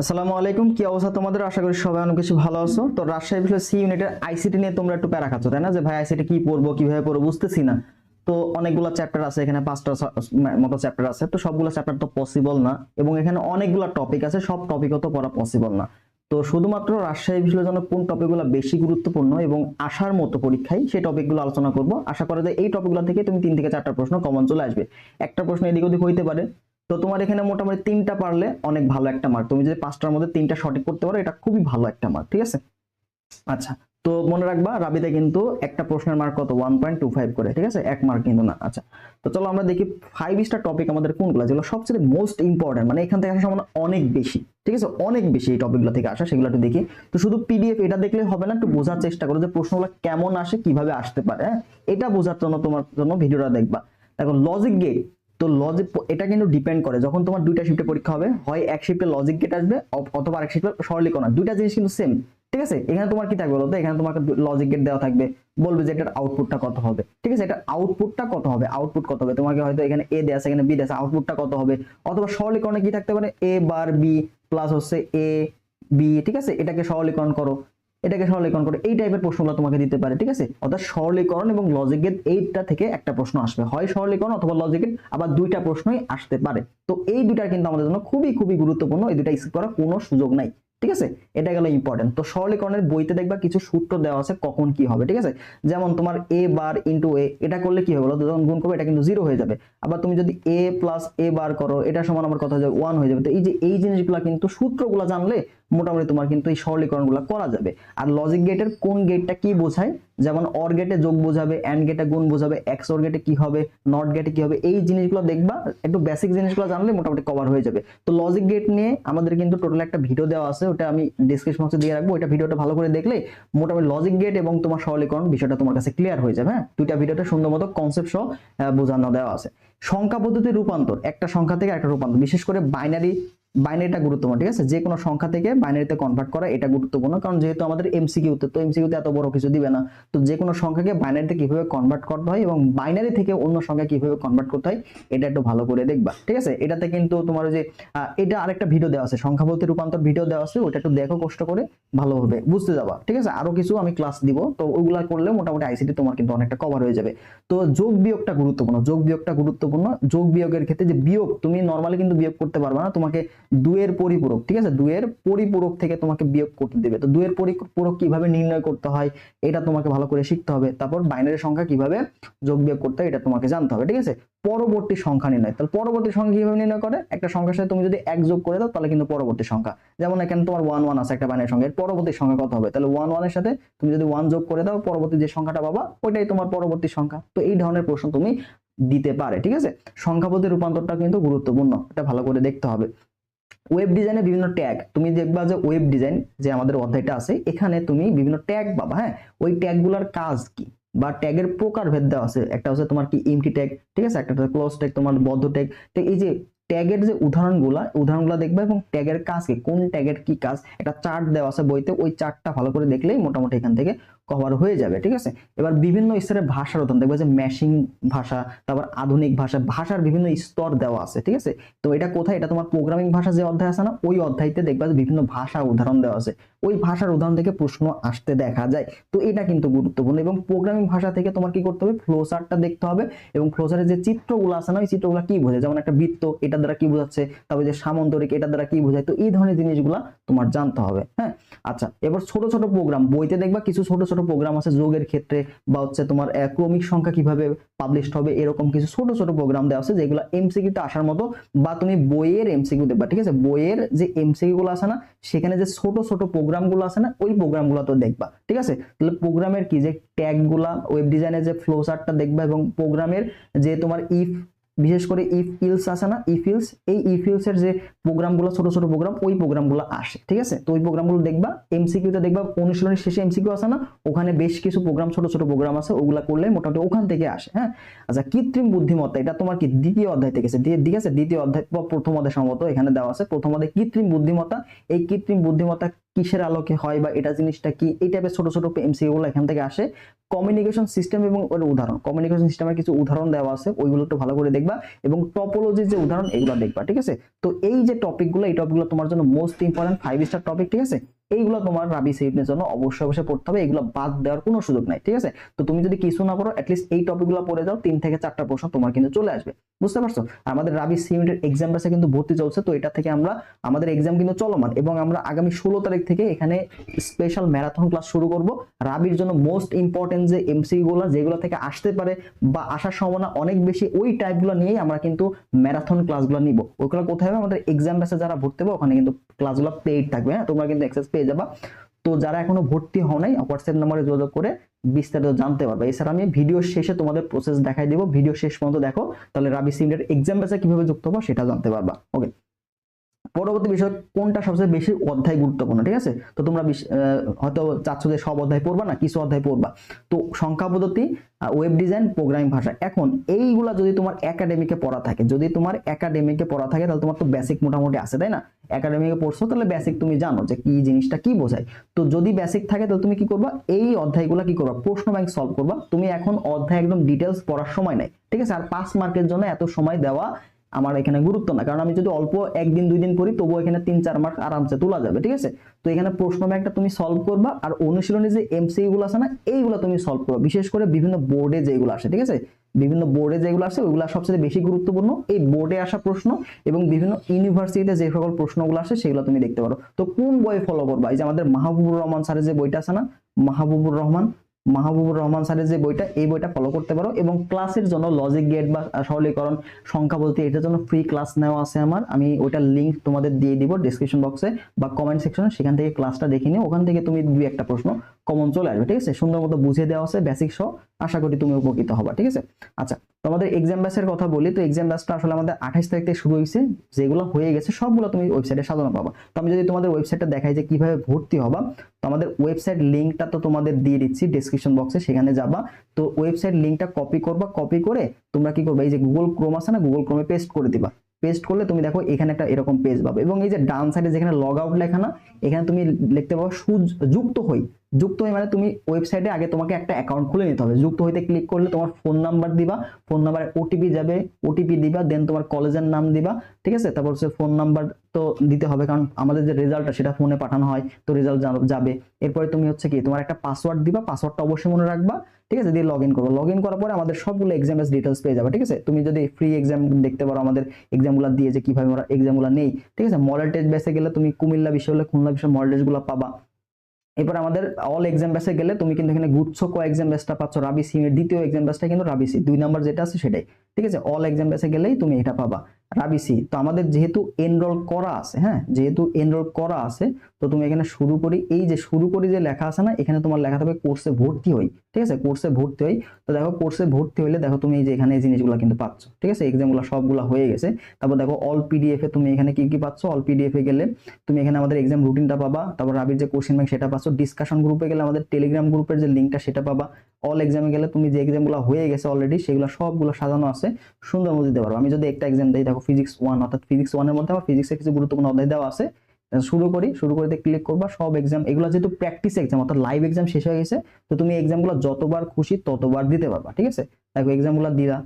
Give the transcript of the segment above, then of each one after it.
আসসালামু আলাইকুম, কি অবস্থা তোমাদের? আশা করি সবাই অনেক কিছু ভালো আছো। তো রাজশাহী বিষয় সি ইউনিটের আইসিটি নিয়ে তোমরা একটু প্যারা খাচ্ছ, তাই না? যে ভাই আইসিটি কি পড়ব, কীভাবে পড়ব বুঝতেছি না। তো অনেকগুলো চ্যাপ্টার আছে, এখানে পাঁচটা মতো চ্যাপ্টার আছে। তো সবগুলো চ্যাপ্টার তো পসিবল না। এবং এখানে অনেকগুলো টপিক আছে, সব টপিকও তো পড়া পসিবল না। তো শুধুমাত্র রাজশাহী বিষয়ের জন্য কোন টপিকগুলো বেশি গুরুত্বপূর্ণ এবং আসার মতো পরীক্ষায় সেই টপিকগুলো আলোচনা করব। আশা করা যায় এই টপিকগুলো থেকে তুমি তিন থেকে চারটা প্রশ্ন কমন চলে আসবে। একটা প্রশ্ন এদিক ওদিক হইতে পারে। তো তোমার এখানে মোটামুটি তিনটা পারলে অনেক ভালো একটা মার্ক তুমি যদি পাঁচটার মধ্যে তিনটা সঠিক করতে পারো, এটা খুবই ভালো একটা মার্ক ঠিক আছে? আচ্ছা তো মনে রাখবা রাবিতে কিন্তু একটা প্রশ্নের মার্ক কত? ওয়ান পয়েন্ট টু ফাইভ করে, ঠিক আছে? এক মার্ক কিন্তু না আচ্ছা। তো চলো আমরা দেখি ফাইভ স্টার টপিক আমাদের কোনগুলো, যেগুলো সবচেয়ে মোস্ট ইম্পর্টেন্ট মানে এখান থেকে আসার সম্ভাবনা অনেক বেশি, ঠিক আছে? অনেক বেশি এই টপিকগুলো থেকে আসা, সেগুলো একটু দেখি। তো শুধু পিডিএফ এটা দেখলে হবে না, একটু বোঝার চেষ্টা করো যে প্রশ্নগুলো কেমন আসে, কীভাবে আসতে পারে হ্যাঁ? এটা বোঝার জন্য তোমার জন্য ভিডিওটা দেখবা। দেখো লজিক গেট তো লজিক এটা কিন্তু ডিপেন্ড করে। যখন তোমার দুইটা শিফটে পরীক্ষা হবে, হয় এক শিফটে লজিক গেট আসবে অথবা আরেক শিফটে সরলীকরণ। দুইটা জিনিস কিন্তু সেম ঠিক আছে? এখানে তোমার কি থাকবে বলতো? এখানে তোমাকে লজিক গেট দেওয়া থাকবে। বলবে যে এটার আউটপুটটা কত হবে। ঠিক আছে? এটা আউটপুটটা কত হবে? আউটপুট কত হবে? তোমাকে হয়তো এখানে এ দেয়া আছে, এখানে বি দেয়া আছে। আউটপুটটা কত হবে? অথবা সরলীকরণে কি থাকতে পারে? এ বার বি প্লাস হচ্ছে এ বি ঠিক আছে? এটাকে সরলীকরণ করো। এটাকে সরলীকরণ করে এই টাইপের প্রশ্নগুলো তোমাকে দিতে পারে, ঠিক আছে? অর্থাৎ সরলীকরণ এবং লজিক গেট এইটা থেকে একটা প্রশ্ন আসবে। হয় সরলীকরণ অথবা লজিক গেট আবার দুইটা প্রশ্নই আসতে পারে। তো এই দুইটা কিন্তু আমাদের জন্য খুবই খুবই গুরুত্বপূর্ণ, এই দুইটা স্কিপ করার কোনো সুযোগ নাই। ঠিক আছে? এটা গেল ইম্পর্টেন্ট তো সরলীকরণের বইতে দেখবা কিছু সূত্র দেওয়া আছে কখন কি হবে, ঠিক আছে? যেমন তোমার এ বার ইন্টু এ এটা করলে কি হবে যখন গুণ করবে, এটা কিন্তু জিরো হয়ে যাবে। আবার তুমি যদি এ প্লাস এ বার করো, এটা সমান আমার কথা যাবে ওয়ান হয়ে যাবে। তো এই যে এই জিনিসগুলো কিন্তু সূত্রগুলো জানলে মোটামুটি তোমার কিন্তু এই সরলীকরণগুলো করা যাবে। আর লজিক গেটের কোন গেটটা কি বোঝায়? যেমন অর গেটে যোগ বোঝাবে অ্যান্ড গেটে গুণ বোঝাবে এক্স অর গেটে কি হবে নট গেটে কি হবে, এই জিনিসগুলো দেখবা, একটু বেসিক জিনিসগুলো জানলে মোটামুটি কভার হয়ে যাবে। তো লজিক গেট নিয়ে আমাদের কিন্তু টোটাল একটা ভিডিও দেওয়া আছে ওটা আমি ডিসক্রিপশন বক্সে দিয়ে রাখব। ওইটা ভিডিওটা ভালো করে দেখলে মোটামুটি লজিক গেট এবং তোমার সরলীকরণ বিষয়টা তোমার কাছে ক্লিয়ার হয়ে যাবে হ্যাঁ? দুইটা ভিডিওটা সুন্দর মতো কনসেপ্ট সহ বোঝানো দেওয়া আছে। সংখ্যা পদ্ধতির রূপান্তর, একটা সংখ্যা থেকে একটা রূপান্তর, বিশেষ করে বাইনারি বাইনারিটা গুরুত্বপূর্ণ, ঠিক আছে? যে কোনো সংখ্যা থেকে বাইনারিতে কনভার্ট করা এটা গুরুত্বপূর্ণ, কারণ যেহেতু আমাদের এমসিকিউতে তো এমসিকিউতে এত বড় কিছু দিবে না। তো যে কোনো সংখ্যাকে বাইনারিতে কীভাবে কনভার্ট করতে হয় এবং বাইনারি থেকে অন্য সংখ্যা কীভাবে কনভার্ট করতে হয়, এটা একটু ভালো করে দেখবা, ঠিক আছে? এটাতে কিন্তু তোমার যে এটা আরেকটা ভিডিও দেওয়া আছে, সংখ্যা বলতে রূপান্তর ভিডিও দেওয়া আছে, ওটা একটু দেখো কষ্ট করে ভালোভাবে বুঝতে যাবা, ঠিক আছে? আরও কিছু আমি ক্লাস দিব, তো ওইগুলা করলে মোটামুটি আইসিটি তোমার কিন্তু অনেকটা কভার হয়ে যাবে। তো যোগ বিয়োগটা গুরুত্বপূর্ণ, যোগ বিয়োগটা গুরুত্বপূর্ণ, যোগ বিয়োগের ক্ষেত্রে যে বিয়োগ, তুমি নর্মালি কিন্তু বিয়োগ করতে পারবে না, তোমাকে দুয়ের পরিপূরক, ঠিক আছে? দুয়ের পরিপূরক থেকে তোমাকে বিয়োগ করতে দেবে। তো দুয়ের পরিপূরক কীভাবে নির্ণয় করতে হয়, এটা তোমাকে ভালো করে শিখতে হবে। তারপর বাইনারি সংখ্যা কীভাবে যোগ বিয়োগ করতে হয়, এটা তোমাকে জানতে হবে, ঠিক আছে? পরবর্তী সংখ্যা নির্ণয়। তাহলে পরবর্তী সংখ্যা কীভাবে নির্ণয় করে? একটা সংখ্যার সাথে তুমি যদি এক যোগ করে দাও, তাহলে কিন্তু পরবর্তী সংখ্যা। যেমন এখানে তোমার ওয়ান ওয়ান আছে একটা বাইনারি সংখ্যা, এর পরবর্তী সংখ্যা কত হবে? তাহলে ওয়ান ওয়ানের সাথে তুমি যদি ওয়ান যোগ করে দাও, পরবর্তী যে সংখ্যাটা পাবা, ওইটাই তোমার পরবর্তী সংখ্যা। তো এই ধরনের প্রশ্ন তুমি দিতে পারে, ঠিক আছে? সংখ্যা পদ্ধতি রূপান্তরটা কিন্তু গুরুত্বপূর্ণ, এটা ভালো করে দেখতে হবে। ওয়েব ডিজাইনে বিভিন্ন ট্যাগ তুমি দেখবা যে ওয়েব ডিজাইন যে আমাদের অধ্যায়টা আছে, এখানে তুমি বিভিন্ন ট্যাগ পাবা হ্যাঁ? ওই ট্যাগগুলোর কাজ কি? বা ট্যাগের প্রকার ভেদ দেওয়া আছে, একটা হচ্ছে তোমার কি ইমটি ট্যাগ ঠিক আছে? একটা ক্লোজ ট্যাগ তোমার বদ্ধ ট্যাগ তো এই যে ট্যাগের যে উদাহরণগুলা উদাহরণগুলো দেখবে এবং ট্যাগের কাজ কি? কোন ট্যাগের কি কাজ? একটা চার্ট দেওয়া আছে বইতে, ওই চার্টটা ভালো করে দেখলেই মোটামুটি এখান থেকে কভার হয়ে যাবে, ঠিক আছে? এবার বিভিন্ন স্তরের ভাষার উদাহরণ দেখবে যে ম্যাশিং ভাষা, তারপর আধুনিক ভাষা, ভাষার বিভিন্ন স্তর দেওয়া আছে, ঠিক আছে? তো এটা কোথায়? এটা তোমার প্রোগ্রামিং ভাষা যে অধ্যায় আছে না, ওই অধ্যায়তে দেখবা যে বিভিন্ন ভাষার উদাহরণ দেওয়া আছে। ওই ভাষার উদাহরণ থেকে প্রশ্ন আসতে দেখা যায়। তো এটা কিন্তু গুরুত্বপূর্ণ এবং প্রোগ্রামিং ভাষা থেকে তোমার কি করতে হবে? ফ্লো চার্টটা দেখতে হবে এবং ফ্লোচার্টে যে চিত্রগুলো আছে না, ওই চিত্রগুলো কি বোঝায়? যেমন একটা বৃত্ত এটা দ্বারা কি বোঝাচ্ছে? তারপরে যে সামন্তরিক এটা দ্বারা কি বোঝায়? তো এই ধরনের জিনিসগুলো তোমার জানতে হবে হ্যাঁ? আচ্ছা এবার ছোট ছোট প্রোগ্রাম বইতে দেখবা কিছু ছোট প্রোগ্রাম আছে যোগের ক্ষেত্রে বা হচ্ছে তোমার ক্রমিক সংখ্যা কীভাবে পাবলিশ হবে, এরকম কিছু ছোট ছোট প্রোগ্রাম দেওয়া আছে, যেগুলো এমসিকিউতে আসার মতো বা তুমি বইয়ের এমসিকিউ দেখবা ঠিক আছে? বইয়ের যে এমসিকিউ গুলো আছে না, সেখানে যে ছোট ছোট প্রোগ্রামগুলো আছে না, ওই প্রোগ্রামগুলো তো দেখবা, ঠিক আছে? তাহলে প্রোগ্রামের কি? যে ট্যাগগুলা ওয়েব ডিজাইনের যে ফ্লো চার্টটা দেখবা এবং প্রোগ্রামের যে তোমার ইফ বিশেষ করে ইফ ইলস আসে না ইফ ইলস এই ইফ ইলস এর যে প্রোগ্রামগুলো, ছোট ছোট প্রোগ্রাম, ওই প্রোগ্রামগুলো আসে, ঠিক আছে? তো ওই প্রোগ্রামগুলো দেখবা এমসিকিউতে দেখবা, অনুশীলনের শেষে এমসিকিউ আসে না, ওখানে বেশ কিছু প্রোগ্রাম, ছোট ছোট প্রোগ্রাম আছে, ওগুলা করলে মোটামুটি ওখান থেকে আসে হ্যাঁ? আচ্ছা কৃত্রিম বুদ্ধিমত্তা, এটা তোমার কি দ্বিতীয় অধ্যায় থেকে ঠিক আছে? দ্বিতীয় অধ্যায়, বা প্রথম অধ্যায় সম্ভবত এখানে দেওয়া আছে। প্রথম অধ্যায় কৃত্রিম বুদ্ধিমত্তা, এই কৃত্রিম বুদ্ধিমত্তা কিসের আলোকে হয় বা এটা জিনিসটা কি? এই টাইপের ছোট ছোট এমসিগুলো গুলো এখান থেকে আসে। কমিউনিকেশন সিস্টেম এবং ওর উদাহরণ। কমিউনিকেশন সিস্টেমের কিছু উদাহরণ দেওয়া আছে, ওইগুলো একটু ভালো করে দেখবা এবং টপোলজির যে উদাহরণ, এগুলো দেখবা, ঠিক আছে? তো এই যে টপিকগুলো এই টপিকগুলো তোমার জন্য most important five star topic ঠিক আছে? এইগুলো তোমার রাবি সেটের জন্য অবশ্যই অবশ্যই পড়তে হবে এগুলো বাদ দেওয়ার কোনো সুযোগ নাই, ঠিক আছে? তো তুমি যদি কিছু না করো অ্যাটলিস্ট এই টপিকগুলো পড়ে যাও, তিন থেকে চারটা প্রশ্ন তোমার কিন্তু চলে আসবে, বুঝতে পারছ? আমাদের রাবি সিমিটের এক্সাম বেসে কিন্তু ভর্তি চলছে, তো এটা থেকে আমরা, আমাদের এক্সাম কিন্তু চলমান, এবং আমরা আগামী ষোলো তারিখ থেকে এখানে স্পেশাল ম্যারাথন ক্লাস শুরু করব। রাবির জন্য মোস্ট ইম্পর্টেন্ট যে এমসি গুলো, যেগুলো থেকে আসতে পারে বা আসার সম্ভাবনা অনেক বেশি, ওই টাইপগুলো নিয়েই আমরা কিন্তু ম্যারাথন ক্লাসগুলো নিব। ওইগুলো কোথায় হবে? আমাদের এক্সাম বেসে যারা ভর্তি হবে, ওখানে কিন্তু ক্লাসগুলো পেইড থাকবে হ্যাঁ? তোমরা কিন্তু অ্যাক্সেস পেয়ে যাবা। তো যারা এখনও ভর্তি হও নাই হোয়াটসঅ্যাপ নাম্বারে যোগাযোগ করে বিস্তারিত জানতে পারবে। এছাড়া আমি ভিডিও শেষে তোমাদের প্রসেস দেখাই দেবো। ভিডিও শেষ পর্যন্ত দেখো, তাহলে রাবি সিমেন্টের এক্সাম বেসে কীভাবে যুক্ত হব সেটা জানতে পারবা। ওকে পরবর্তী বিষয় কোনটা সবচেয়ে বেশি অধ্যায় গুরুত্বপূর্ণ, ঠিক আছে? তো তোমরা হয়তো চাচ্ছ যে সব অধ্যায় পড়বা না, কিছু অধ্যায় পড়বা। তো সংখ্যা পদ্ধতি ওয়েব ডিজাইন প্রোগ্রামিং ভাষা। এখন এইগুলা যদি তোমার একাডেমিকে পড়া থাকে, যদি তোমার একাডেমিকে পড়া থাকে, তাহলে তোমার তো বেসিক মোটামুটি আছে, তাই না? একাডেমিকে পড়ছো, তাহলে বেসিক তুমি জানো যে কি জিনিসটা কি বোঝায়। তো যদি বেসিক থাকে, তাহলে তুমি কি করবা? এই অধ্যায়গুলো কি করবা? প্রশ্ন ব্যাংক সলভ করবা। তুমি এখন অধ্যায় একদম ডিটেলস পড়ার সময় নাই, ঠিক আছে? আর পাঁচ মার্কের জন্য এত সময় দেওয়া আমার এখানে গুরুত্ব না। কারণ আমি যদি অল্প একদিন, দুই দিন পড়ি, তবুও এখানে তিন, চার মার্ক আরামসে তোলা যাবে, ঠিক আছে? তো এখানে প্রশ্ন ব্যাংকটা তুমি সলভ করবা আর অনুশীলনী যে এমসিকিউ গুলো আছে না, এইগুলো তুমি সলভ করবা। বিশেষ করে বিভিন্ন বোর্ডে যেগুলো আসে, ঠিক আছে? বিভিন্ন বোর্ডে যেগুলো আসে, ওইগুলো সবচেয়ে বেশি গুরুত্বপূর্ণ। এই বোর্ডে আসা প্রশ্ন এবং বিভিন্ন ইউনিভার্সিটিতে যে সকল প্রশ্নগুলো আসে, সেগুলো তুমি দেখতে পারো। তো কোন বই ফলো করবা? এই যে আমাদের মাহবুবুর রহমান স্যারের যে বইটা আছে না, মাহবুবুর রহমান মাহবুবুর রহমান স্যারের যে বইটা, এই বইটা ফলো করতে পারো এবং ক্লাসের জন্য লজিক গেট বা সরলীকরণ সংখ্যা বলতে এটার জন্য ফ্রি ক্লাস নেওয়া আছে আমার। আমি ওইটার লিঙ্ক তোমাদের দিয়ে দিব ডিসক্রিপশন বক্সে বা কমেন্ট সেকশনে সেখান থেকে ক্লাসটা দেখে নিও। ওখান থেকে তুমি দুই একটা প্রশ্ন কমন চলে আসবে, ঠিক আছে? সুন্দর মতো বুঝিয়ে দেওয়া আছে বেসিক সহ। আশা করি তুমি উপকৃত হবা, ঠিক আছে? আচ্ছা তো আমাদের এক্সাম ব্যাচের কথা বলি, তো এক্সাম ব্যাচটা আসলে আমাদের আঠাশ তারিখ থেকে শুরু হয়েছে, যেগুলো হয়ে গেছে সবগুলো তুমি ওয়েবসাইটে সাজানো পাবা। তো আমি যদি তোমাদের ওয়েবসাইটটা দেখাই যে কীভাবে ভর্তি হবা, তো আমাদের ওয়েবসাইট লিঙ্কটা তো তোমাদের দিয়ে দিচ্ছি ডিসক্রিপশন বক্সে সেখানে যাবা। তো ওয়েবসাইট লিঙ্কটা কপি করবা কপি করে তোমরা কি করবে, এই যে গুগল ক্রোম আছে না গুগল ক্রোমে পেস্ট করে দিবা। পেস্ট করলে তুমি দেখো এখানে একটা এরকম পেজ পাবে। এবং এই যে ডান সাইডে যেখানে লগ আউট লেখা না, এখানে তুমি লিখতে পাবো যুক্ত হই। যুক্ত হই মানে তুমি ওয়েবসাইটে আগে তোমাকে একটা অ্যাকাউন্ট খুলে নিতে হবে। যুক্ত হইতে ক্লিক করলে তোমার ফোন নাম্বার দিবা ফোন নাম্বারে ওটিপি যাবে ওটিপি দিবা দেন তোমার কলেজের নাম দিবা, ঠিক আছে? তারপর হচ্ছে ফোন নাম্বার তো দিতে হবে। কারণ আমাদের যে রেজাল্টটা সেটা ফোনে পাঠানো হয়, তো রেজাল্ট যাবে। এরপরে তুমি হচ্ছে কি, তোমার একটা পাসওয়ার্ড দিবা পাসওয়ার্ডটা অবশ্যই মনে রাখবা, ঠিক আছে? দিয়ে লগ ইন করব। লগ ইন করার পরে আমাদের সবগুলো এক্সামের ডিটেলস পেয়ে যাবে, ঠিক আছে? তুমি যদি ফ্রি এক্সাম দেখতে পারো আমাদের এক্সামগুলো দিয়ে যে কীভাবে আমরা এক্সামগুলো নেই, ঠিক আছে? মডেল টেস্ট বেসে গেলে তুমি কুমিল্লা বিশ্ববিদ্যালয় খুলনা বিশ্ব মডেল টেস্টগুলো পাবা। এরপর আমাদের অল এক্সাম বেসে গেলে তুমি কিন্তু এখানে গুচ্ছ ক এক্সাম বেসটা পাচ্ছ, রাবি সি এর দ্বিতীয় এক্সাম বেসটা কিন্তু রাবি সি, দুই নাম্বার যেটা আছে সেটাই, ঠিক আছে? অল এক্সাম বেসে গেলেই তুমি এটা পাবা। রাবি সি তো আমাদের যেহেতু এনরোল করা আছে হ্যাঁ? যেহেতু এনরোল করা আছে, তো তুমি এখানে শুরু করি, এই যে শুরু করি যে লেখা আছে না, এখানে তোমার লেখা থাকবে কোর্সে ভর্তি হই, ঠিক আছে? কোর্সে ভর্তি হই। তো দেখো কোর্সে ভর্তি হইলে দেখো তুমি এই যে এখানে এই জিনিসগুলো কিন্তু পাচ্ছ, ঠিক আছে? এক্সামগুলো সবগুলো হয়ে গেছে। তারপর দেখো অল পিডিএফ এ তুমি এখানে কি কি পাচ্ছ? অল পিডিএফ এ গেলে তুমি এখানে আমাদের এক্সাম রুটিনটা পাবা। তারপর রাবির যে কোশ্চেন ব্যাংক সেটা পাচ্ছ। ডিসকাশন গ্রুপে গেলে আমাদের টেলিগ্রাম গ্রুপের যে লিঙ্কটা সেটা পাবা। অল এক্সামে গেলে তুমি যে এক্সামগুলো হয়ে গেছে অলরেডি সেগুলো সবগুলো সাজানো আছে। সুন্দর মতো দিতে পারব। আমি যদি একটা এক্সাম দিই দেখো ফিজিক্স ওয়ান অর্থাৎ ফিজিক্স ওয়ানের মধ্যে আমার ফিজিক্সের কিছু গুরুত্বপূর্ণ অধ্যায় দেওয়া আছে। শুরু করি, শুরু করতে ক্লিক করবা, সব এক্সাম এগুলো যেহেতু প্র্যাকটিস এক্সাম অর্থাৎ লাইভ এক্সাম শেষ হয়ে গেছে, তো তুমি এক্সামগুলো যতবার খুশি ততবার দিতে পারবা, ঠিক আছে? দেখো এক্সামগুলো দিলা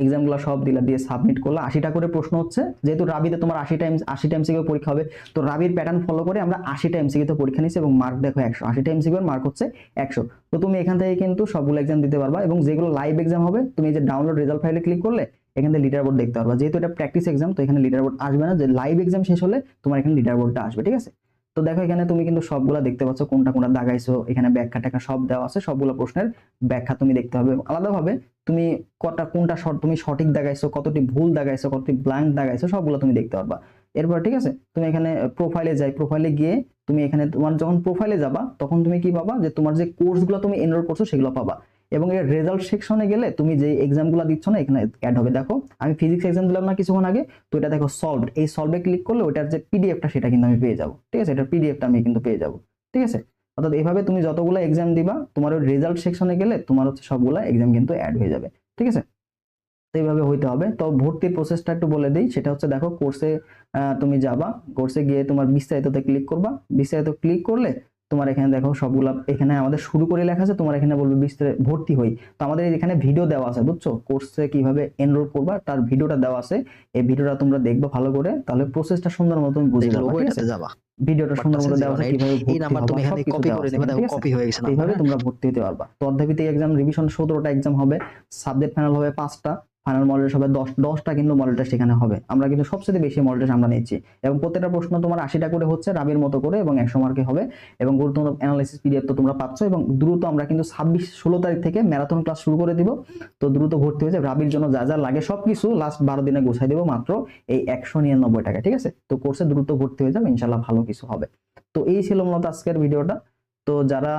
এক্সামগুলো সব দিলা, দিয়ে সাবমিট করলা, আশিটা করে প্রশ্ন হচ্ছে, যেহেতু রাবিতে তোমার আশি টাইম আশিটা এমসিকিউ পরীক্ষা হবে, তো রাবির প্যাটার্ন ফলো করে আমরা আশিটা এমসিকিউতে পরীক্ষা নিচ্ছি এবং মার্ক দেখো একশো, আশি টাইম এমসিকিউ মার্ক হচ্ছে একশো। তো তুমি এখান থেকে কিন্তু সবগুলো এক্সাম দিতে পারবা এবং যেগুলো লাইভ এক্সাম হবে, তুমি যে ডাউনলোড রেজাল্ট ফাইলে ক্লিক করলে এখান থেকে লিডার বোর্ড দেখতে পারবা। যেহেতু এটা প্র্যাকটিস এক্সাম তো এখানে লিডার বোর্ড আসবে না। যে লাইভ এক্সাম শেষ হলে তোমার এখানে লিডার বোর্ডটা আসবে, ঠিক আছে? তো দেখো এখানে তুমি কিন্তু সবগুলা দেখতে পাচ্ছ, কোনটা কোনটা দাগাইছো, এখানে ব্যাখ্যা টাকা সব দেওয়া আছে, সবগুলো প্রশ্নের ব্যাখ্যা তুমি দেখতে হবে আলাদাভাবে তুমি কটা কোনটা শর্ট তুমি সঠিক দাগাইছো, কতটি ভুল দাগাইছো, কতটি ব্ল্যাঙ্ক দাগাইছো, সবগুলো তুমি দেখতে পারবা। এরপর, ঠিক আছে, তুমি এখানে প্রোফাইলে যাই প্রোফাইলে গিয়ে তুমি এখানে তোমার যখন প্রোফাইলে যাবা, তখন তুমি কি পাবা? যে তোমার যে কোর্সগুলো তুমি এনরোল করছ, সেগুলো পাবা। এবং এর রেজাল্ট সেকশনে গেলে তুমি যে এক্সামগুলো দিচ্ছ না, এখানে অ্যাড হবে। দেখো, আমি ফিজিক্স এক্সাম দিলাম না কিছুক্ষণ আগে, তো এটা দেখো সলভ এই সলভে ক্লিক করলে ওটার যে পিডিএফটা সেটা কিন্তু আমি পেয়ে যাব। ঠিক আছে? এটার পিডিএফটা আমি কিন্তু পেয়ে যাব। ঠিক আছে? অর্থাৎ এভাবে তুমি যতগুলো এক্সাম দিবা, তোমার রেজাল্ট সেকশনে গেলে তোমার হচ্ছে সবগুলো এক্সাম কিন্তু অ্যাড হয়ে যাবে। ঠিক আছে? তো এইভাবে হইতে হবে। তো ভর্তির প্রসেসটা একটু বলে দিই। সেটা হচ্ছে দেখো কোর্সে তুমি যাবা। কোর্সে গিয়ে তোমার বিস্তারিততে ক্লিক করবা। বিস্তারিত ক্লিক করলে তোমার এখানে দেখো সবগুলা এখানে আমাদের শুরু করে লেখা আছে তোমার এখানে বলবে বিস্তারিত ভর্তি হই। তো আমাদের এখানে ভিডিও দেওয়া আছে বুঝছ? কোর্সে কীভাবে এনরোল করবা তার ভিডিওটা দেওয়া আছে। এই ভিডিওটা তোমরা দেখবে ভালো করে তাহলে প্রসেসটা সুন্দর মতো বুঝে যাবে ভিডিওটা সুন্দর মতো দেওয়া আছে কীভাবে এই নাম্বার তুমি এখানে কপি করে আছে, দেখো কপি হয়ে গেছে না। এইভাবে তোমরা ভর্তি হতে পারবা। তো অধ্যায়ভিত্তিক এক্সাম রিভিশন সতেরোটা এক্সাম হবে সাবজেক্ট ফাইনাল হবে পাঁচটা। ফাইনাল মডেল হবে দশ, দশটা কিন্তু মডেল টেস্ট এখানে হবে। আমরা কিন্তু সবচেয়ে বেশি মডেল টেস্ট আমরা নিচ্ছি। এবং প্রত্যেকটা প্রশ্ন তোমার আশিটা করে হচ্ছে, রাবির মতো করে এবং একশো মার্কে হবে। এবং গুরুত্বপূর্ণ অ্যানালাইসিস পিডিএফ তো তোমরা পাচ্ছ এবং দ্রুত আমরা কিন্তু ছাব্বিশ, ষোলো তারিখ থেকে ম্যারাথন ক্লাস শুরু করে দিব। তো দ্রুত ভর্তি হয়েছে রাবির জন্য যা যা লাগে সবকিছু লাস্ট বারো দিনে গোছাই দেবো মাত্র এই একশো নিরানব্বই টাকা, ঠিক আছে? তো কোর্সে দ্রুত ভর্তি হয়ে যাবে ইনশাল্লাহ ভালো কিছু হবে। তো এই ছিল মূলত আজকের ভিডিওটা তো যারা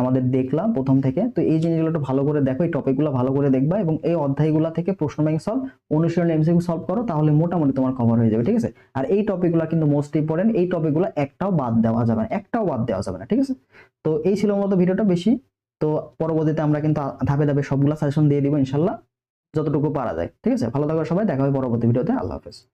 আমাদের দেখলাম প্রথম থেকে। তো এই জিনিসগুলো একটু ভালো করে দেখো, এই টপিকগুলো ভালো করে দেখবা এবং এই অধ্যায়গুলো থেকে প্রশ্ন ব্যাংক সলভ অনুশীলন এমসিকিউ সলভ করো, তাহলে মোটামুটি তোমার কভার হয়ে যাবে, ঠিক আছে? আর এই টপিকগুলো কিন্তু মোস্ট ইম্পর্টেন্ট এই টপিকগুলো একটাও বাদ দেওয়া যাবে না, একটাও বাদ দেওয়া যাবে না, ঠিক আছে? তো এই ছিল মূলত ভিডিওটা বেশি। তো পরবর্তীতে আমরা কিন্তু ধাপে ধাপে সবগুলো সাজেশন দিয়ে দিব ইনশাল্লাহ, যতটুকু পারা যায়, ঠিক আছে? ভালো থাকবে সবাই, দেখা হবে পরবর্তী ভিডিওতে, আল্লাহ হাফেজ।